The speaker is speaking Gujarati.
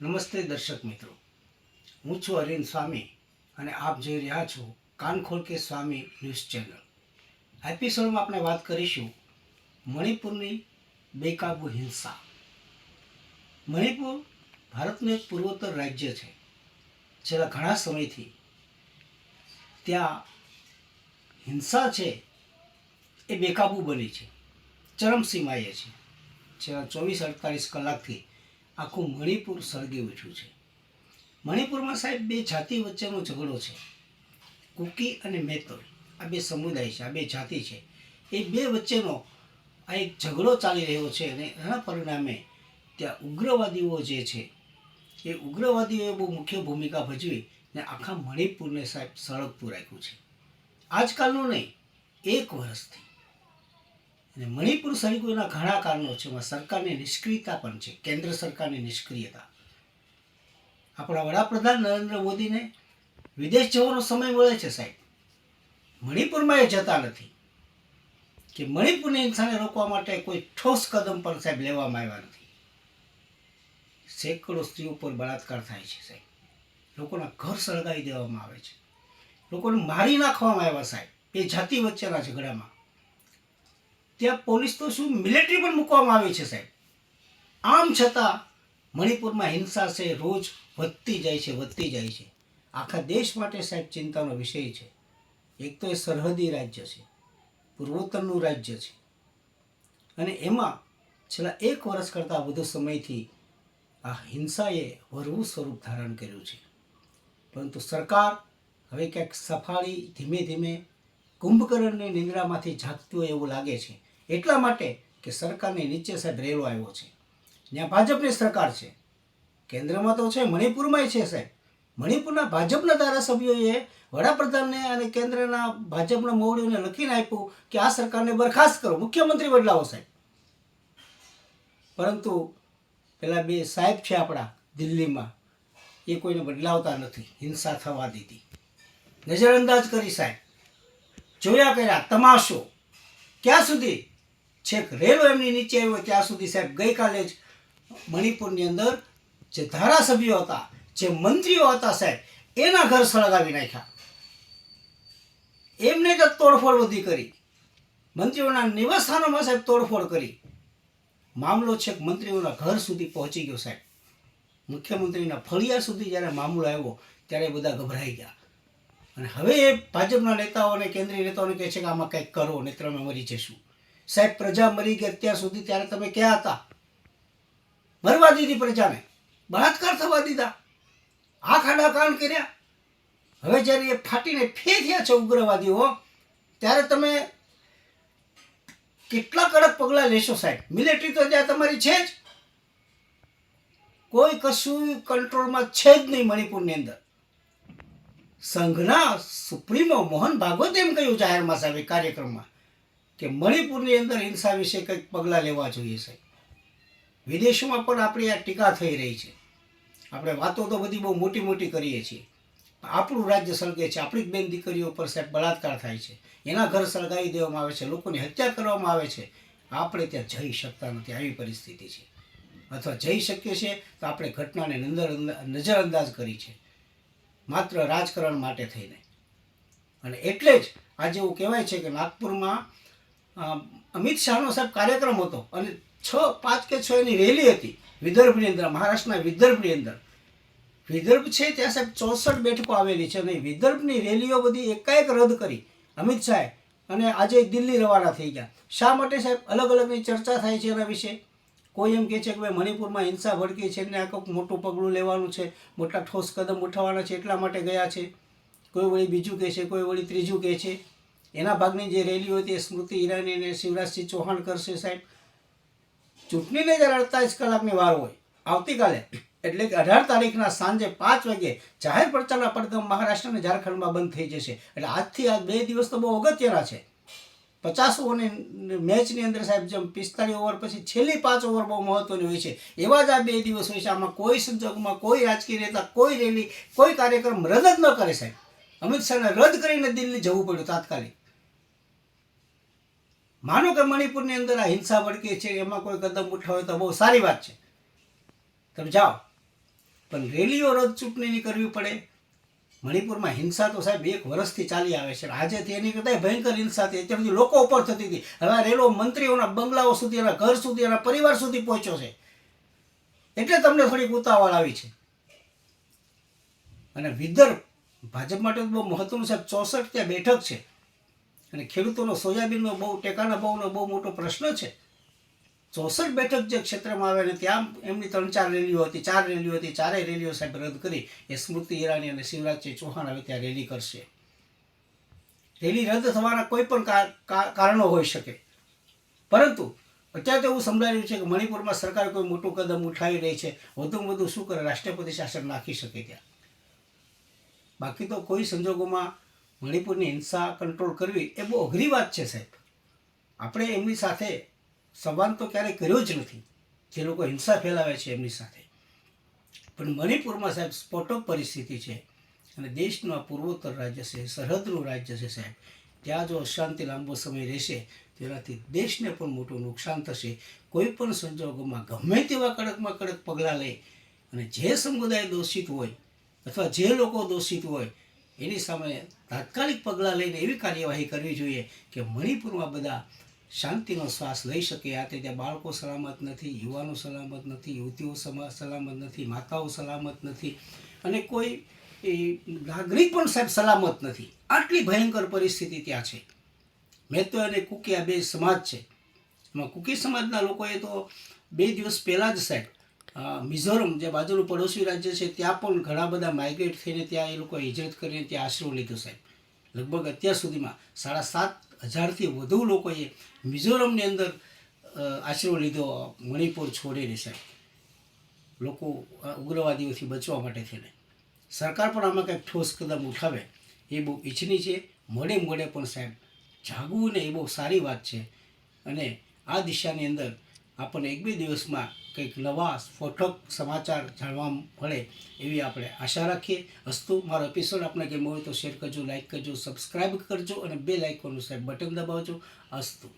નમસ્તે દર્શક મિત્રો. હું છું અરવિંદ સ્વામી અને આપ જોઈ રહ્યા છો કાનખોલ કે સ્વામી ન્યૂઝ ચેનલ. આ એપિસોડમાં આપણે વાત કરીશું મણિપુરની બેકાબુ હિંસા. મણિપુર ભારતનું એક પૂર્વોત્તર રાજ્ય છે. છેલ્લા ઘણા સમયથી ત્યાં હિંસા છે એ બેકાબુ બની છે. ચરમસીમાએ છે. છેલ્લા ચોવીસ અડતાલીસ કલાકથી આખું મણિપુર સળગી ઉઠ્યું છે. મણિપુરમાં સાહેબ બે જાતિ વચ્ચેનો ઝઘડો છે. કુકી અને મેતોલ. આ બે સમુદાય છે, આ બે જાતિ છે. એ બે વચ્ચેનો આ એક ઝઘડો ચાલી રહ્યો છે અને એના પરિણામે ત્યાં ઉગ્રવાદીઓ જે છે, એ ઉગ્રવાદીઓએ બહુ મુખ્ય ભૂમિકા ભજવી ને આખા મણિપુરને સાહેબ સળગતું રાખ્યું છે. આજકાલનું નહીં, એક વર્ષથી. અને મણિપુર સૈનિકોના ઘણા કારણો છે. એમાં સરકારની નિષ્ક્રિયતા પણ છે. કેન્દ્ર સરકારની નિષ્ક્રિયતા. આપણા વડાપ્રધાન નરેન્દ્ર મોદીને વિદેશ જવાનો સમય મળે છે સાહેબ. મણિપુરમાં એ જતા નથી. કે મણિપુરની હિંસાને રોકવા માટે કોઈ ઠોસ કદમ પણ સાહેબ લેવામાં આવ્યા નથી. સેંકડો સ્ત્રીઓ પર બળાત્કાર થાય છે સાહેબ. લોકોના ઘર સળગાવી દેવામાં આવે છે. લોકોને મારી નાખવામાં આવ્યા સાહેબ. એ જાતિ વચ્ચેના ઝઘડામાં. ત્યાં પોલીસ તો શું મિલિટરી પણ મૂકવામાં આવી છે સાહેબ. આમ છતાં મણિપુરમાં હિંસા છે, રોજ વધતી જાય છે, વધતી જાય છે. આખા દેશ માટે સાહેબ ચિંતાનો વિષય છે. એક તો એ સરહદી રાજ્ય છે, પૂર્વોત્તરનું રાજ્ય છે. અને એમાં છેલ્લા એક વર્ષ કરતાં વધુ સમયથી આ હિંસાએ વરવું સ્વરૂપ ધારણ કર્યું છે. પરંતુ સરકાર હવે ક્યાંક સફાળી ધીમે ધીમે કુંભકર્ણની નિંદ્રામાંથી જાગતું એવું લાગે છે. એટલા માટે કે સરકારની નીચે સાહેબ રેલો આવ્યો છે. ત્યાં ભાજપની સરકાર છે. કેન્દ્રમાં તો છે, મણિપુરમાંય છે સાહેબ. મણિપુરના ભાજપના ધારાસભ્યોએ વડાપ્રધાનને અને કેન્દ્રના ભાજપના મોવડીઓને લખીને આપ્યું કે આ સરકારને બરખાસ્ત કરો. મુખ્યમંત્રી બદલાવો સાહેબ. પરંતુ પેલા બે સાહેબ છે આપણા દિલ્હીમાં. એ કોઈને બદલાવતા નથી. હિંસા થવા દીધી. નજરઅંદાજ કરી સાહેબ. જોયા કર્યા, તમાશો. ક્યાં સુધી? છેક રેલો એમની નીચે આવ્યો ત્યાં સુધી સાહેબ ગઈકાલે જ મણિપુરની અંદર જે ધારાસભ્યો હતા, જે મંત્રીઓ હતા સાહેબ, એના ઘર સળગાવી નાખ્યા. એમને જ તોડફોડ વધી કરી. મંત્રીઓના નિવાસસ્થાનોમાં સાહેબ તોડફોડ કરી. મામલો છેક મંત્રીઓના ઘર સુધી પહોંચી ગયો સાહેબ. મુખ્યમંત્રીના ફળિયા સુધી જ્યારે મામલો આવ્યો, ત્યારે બધા ગભરાઈ ગયા. અને હવે એ ભાજપના નેતાઓ અને કેન્દ્રીય નેતાઓને કહે છે કે આમાં કંઈક કરો ને અમે મરી જશું સાહેબ, પ્રજા મરી ગઈ અત્યાર સુધી ત્યારે તમે ક્યાં હતા? મરવા દીધી પ્રજાને. બળાત્કાર થવા દીધા. આ ખાડા કાન કર્યા. હવે જ્યારે એ ફાટીને ફે થયા છે ઉગ્રવાદીઓ, ત્યારે તમે કેટલા કડક પગલાં લેશો સાહેબ? મિલિટરી તો ત્યાં તમારી છે જ. કોઈ કશું કંટ્રોલમાં છે જ નહીં મણિપુરની અંદર. સંઘના સુપ્રીમો મોહન ભાગવત એમ કહ્યું જાહેરમાં સાહેબ કાર્યક્રમમાં. કે મણિપુરની અંદર હિંસા વિશે કંઈક પગલાં લેવા જોઈએ સાહેબ. વિદેશોમાં પણ આપણી આ ટીકા થઈ રહી છે. આપણે વાતો તો બધી બહુ મોટી મોટી કરીએ છીએ. આપણું રાજ્ય સળગે છે, આપણી જ બેન દીકરીઓ પર સાહેબ બળાત્કાર થાય છે. એના ઘર સળગાવી દેવામાં આવે છે, લોકોની હત્યા કરવામાં આવે છે. આપણે ત્યાં જઈ શકતા નથી, આવી પરિસ્થિતિ છે. અથવા જઈ શકીએ છીએ તો આપણે ઘટનાને નંદર નજરઅંદાજ કરી છે. માત્ર રાજકારણ માટે થઈને. અને એટલે જ આજે એવું કહેવાય છે કે નાગપુરમાં અમિત શાહનો સાહેબ કાર્યક્રમ હતો અને છ, પાંચ કે છ એની રેલી હતી વિદર્ભની અંદર, મહારાષ્ટ્રના વિદર્ભની અંદર. વિદર્ભ છે ત્યાં સાહેબ ચોસઠ બેઠકો આવેલી છે અને વિદર્ભની રેલીઓ બધી એકાએક રદ કરી અમિત શાહે અને આજે દિલ્હી રવાના થઈ ગયા. શા માટે સાહેબ અલગ અલગની ચર્ચા થાય છે એના વિશે? કોઈ એમ કહે છે કે ભાઈ મણિપુરમાં હિંસા ભડકી છે ને આ કંઈક મોટું પગલું લેવાનું છે, મોટા ઠોસ કદમ ઉઠાવવાના છે એટલા માટે ગયા છે? કોઈ વળી બીજું કહે છે, કોઈ વળી ત્રીજું કહે છે? એના ભાગની જે રેલી હતી એ સ્મૃતિ ઈરાની અને શિવરાજસિંહ ચૌહાણ કરશે સાહેબ. ચૂંટણીને જ્યારે અડતાલીસ કલાકની વાર હોય, આવતીકાલે એટલે કે અઢાર તારીખના સાંજે પાંચ વાગે જાહેર પ્રચારના પડદમ મહારાષ્ટ્ર અને ઝારખંડમાં બંધ થઈ જશે. એટલે આજથી આ બે દિવસ તો બહુ અગત્યના છે. પચાસ ઓવરની મેચની અંદર સાહેબ જેમ પિસ્તાળીસ ઓવર પછી છેલ્લી પાંચ ઓવર બહુ મહત્વની હોય છે. એવા જ આ બે દિવસ હોય છે આમાં કોઈ સંજોગમાં કોઈ રાજકીય નેતા, કોઈ રેલી, કોઈ કાર્યક્રમ રદ જ ન કરે સાહેબ. અમિત શાહને રદ કરીને દિલ્હી જવું પડ્યું તાત્કાલિક. માનો કે મણિપુરની અંદર આ હિંસા ભડકે છે, એમાં કોઈ કદમ ઉઠાવે તો બહુ સારી વાત છે. તમે જાઓ. પણ રેલીઓ રદ ચૂંટણીની કરવી પડે. મણિપુરમાં હિંસા તો સાહેબ એક વર્ષથી ચાલી આવે છે. આજે એની કરતાં ભયંકર હિંસા હતી. અત્યાર સુધી લોકો ઉપર થતી હતી. હવે રેલો મંત્રીઓના બંગલાઓ સુધી, એના ઘર સુધી, એના પરિવાર સુધી પહોંચ્યો છે. એટલે તમને થોડીક ઉતાવળ આવી છે. અને વિદર્ભ ભાજપ માટે બહુ મહત્વનું સાહેબ ચોસઠ ત્યાં બેઠક છે. અને ખેડૂતોનો સોયાબીનનો બહુ, ટેકાના ભાવનો બહુ મોટો પ્રશ્ન છે. ચોસઠ બેઠક જે ક્ષેત્રમાં આવે ને ત્યાં એમની ત્રણ ચાર રેલીઓ હતી, ચાર રેલીઓ હતી, ચારેય રેલીઓ સાહેબ રદ કરી. એ સ્મૃતિ ઈરાની અને શિવરાજસિંહ ચૌહાણ હવે ત્યાં રેલી કરશે. રેલી રદ થવાના કોઈ પણ કારણો હોઈ શકે. પરંતુ અત્યારે તો એવું સમજાઈ રહ્યું છે કે મણિપુરમાં સરકાર કોઈ મોટું કદમ ઉઠાવી રહી છે. વધુમાં વધુ શું કરે? રાષ્ટ્રપતિ શાસન નાખી શકે ત્યાં. બાકી તો કોઈ સંજોગોમાં મણિપુરની હિંસા કંટ્રોલ કરવી એ બહુ અઘરી વાત છે સાહેબ. આપણે એમની સાથે સંવાદ તો ક્યારેય કર્યો જ નથી. જે લોકો હિંસા ફેલાવે છે એમની સાથે. પણ મણિપુરમાં સાહેબ સ્ફોટક પરિસ્થિતિ છે. અને દેશનું આ પૂર્વોત્તર રાજ્ય છે, સરહદનું રાજ્ય છે સાહેબ. ત્યાં જો અશાંતિ લાંબો સમય રહેશે, તેનાથી દેશને પણ મોટું નુકસાન થશે. કોઈ પણ સંજોગોમાં ગમે તેવા કડકમાં કડક પગલાં લે. અને જે સમુદાય દોષિત હોય, અથવા જે લોકો દોષિત હોય એની સામે તાત્કાલિક પગલાં લઈને એવી કાર્યવાહી કરવી જોઈએ કે મણિપુરમાં બધા શાંતિનો શ્વાસ લઈ શકે. આ ત્યાં બાળકો સલામત નથી, યુવાનો સલામત નથી, યુવતીઓ સલામત નથી, માતાઓ સલામત નથી અને કોઈ એ નાગરિક પણ સાહેબ સલામત નથી. આટલી ભયંકર પરિસ્થિતિ ત્યાં છે. મેં તો અને કુકી આ બે સમાજ છે. એમાં કુકી સમાજના લોકોએ તો બે દિવસ પહેલાં જ સાહેબ મિઝોરમ જે બાજુનું પડોશી રાજ્ય છે, ત્યાં પણ ઘણા બધા માઇગ્રેટ થઈને ત્યાં એ લોકોએ હિજરત કરીને ત્યાં આશરો લીધો સાહેબ. લગભગ અત્યાર સુધીમાં સાડા સાત હજારથી વધુ લોકોએ મિઝોરમની અંદર આશરો લીધો મણિપુર છોડીને સાહેબ. લોકો ઉગ્રવાદીઓથી બચવા માટે થઈને. સરકાર પણ આમાં કંઈક ઠોસ કદમ ઉઠાવે એ બહુ ઈચ્છની છે. મોડે મોડે પણ સાહેબ, જાગવું ને એ બહુ સારી વાત છે. અને આ દિશાની અંદર આપણને એક બે દિવસમાં કંઈક નવા સ્ફોટક સમાચાર જાણવા મળે એવી આપણે આશા રાખીએ. અસ્તુ, મારો એપિસોડ આપણે ગમ્યો હોય તો શેર કરજો લાઇક કરજો સબસ્ક્રાઈબ કરજો અને બે લાઇકોનું સાહેબ બટન દબાવજો. અસ્તુ.